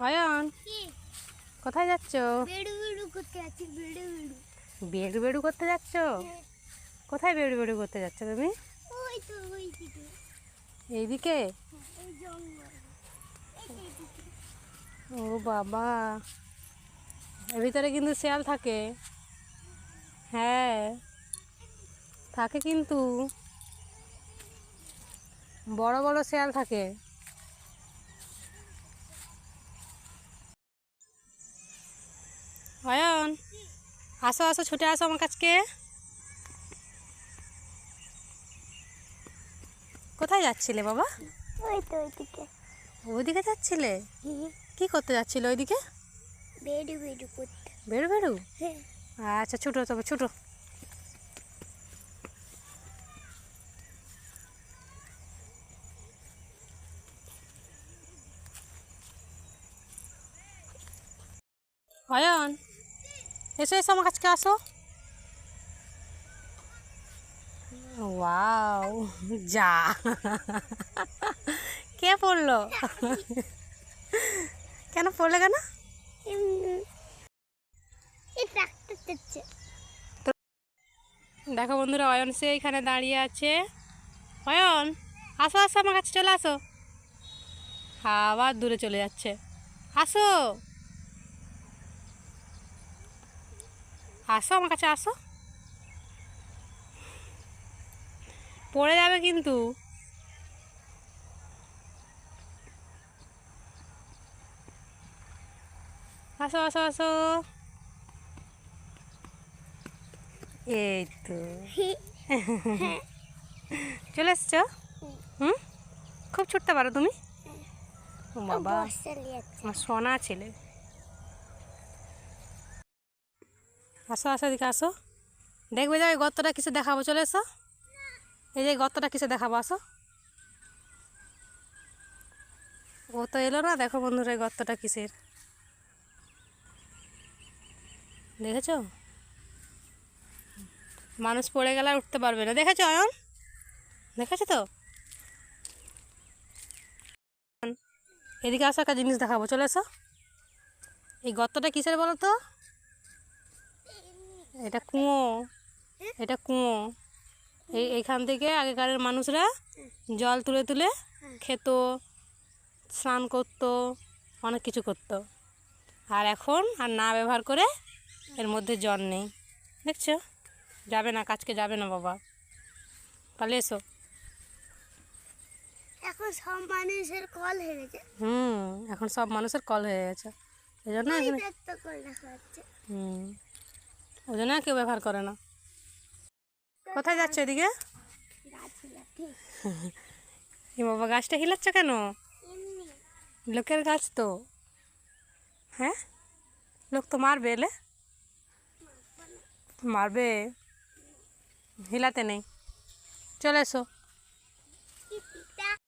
অয়ন কোথায় যাচ্ছ? বেড়ু বেড়ু করতে আছি বেড়ু বেড়ু। বেড়ু বেড়ু করতে যাচ্ছ? কোথায় বেড়ু বেড়ু করতে যাচ্ছ তুমি? এইদিকে। ও বাবা। এর ভিতরে কিন্তু শেয়াল থাকে। হ্যাঁ। থাকে কিন্তু। বড় বড় শেয়াল থাকে। অয়ন আসো আসো ছুটে আসো আমার কাছকে। কোথায় যাচ্ছিলে বাবা? ওই তো ওইদিকে। ওইদিকে যাচ্ছিলে? কি করতে যাচ্ছিলে ওইদিকে? বেড়ু বেড়ু করতে। হ্যাঁ। আচ্ছা ছুটো তবে ছুটো। অয়ন এসো এসো আমার কাছকে আসো ওয়াও যা কে পড়ল কেন পড়লে কেন দেখো বন্ধুরা, অয়ন সে এখানে দাঁড়িয়ে আছে। অয়ন, আসো আসো, আমার কাছে চলে আসো। আবার দূরে চলে যাচ্ছে। আসো। আসো আমার কাছে আসো। পড়ে যাবে কিন্তু। আসো আসো আসো। এই তো চলে এসছো? হুম? খুব ছুটতে পারো তুমি? ও বাবা। আমার সোনা ছেলে। আসো আসো এদিকে আসো। দেখবে যাও এই গর্তটা কিসে দেখাবো, চলে এসো। এই যে গর্তটা কিসে দেখাবো, আসো। ও তো এলো না, দেখো বন্ধুরা এই গর্তটা কিসের। দেখেছ? মানুষ পড়ে গেলে আর উঠতে পারবে না। দেখেছ, অয়ন? দেখেছ তো? এদিকে আসো, একটা জিনিস দেখাবো, চলে এসো। এই গর্তটা কিসের বলো তো? এটা কুয়ো। এটা কুয়ো। এই এইখান থেকে আগেকারের মানুষরা জল তুলে তুলে খেত স্নান করতো অনেক কিছু করতো। আর এখন আর না ব্যবহার করে এর মধ্যে জল নেই। দেখছ? যাবে না কাজকে যাবে না বাবা। তাহলে এসো। এখন সব মানুষের কল হেরেছে হুম এখন সব মানুষের কল হয়ে গেছে। এই জন্য হুম। ওই জন্য কেউ ব্যবহার করে না। কোথায় যাচ্ছে এদিকে? বাবা, গাছটা হিলাচ্ছে কেন? লোকের গাছ তো। হ্যাঁ? লোক তো মারবে এলে? মারবে? হিলাতে নেই। চলে এসো।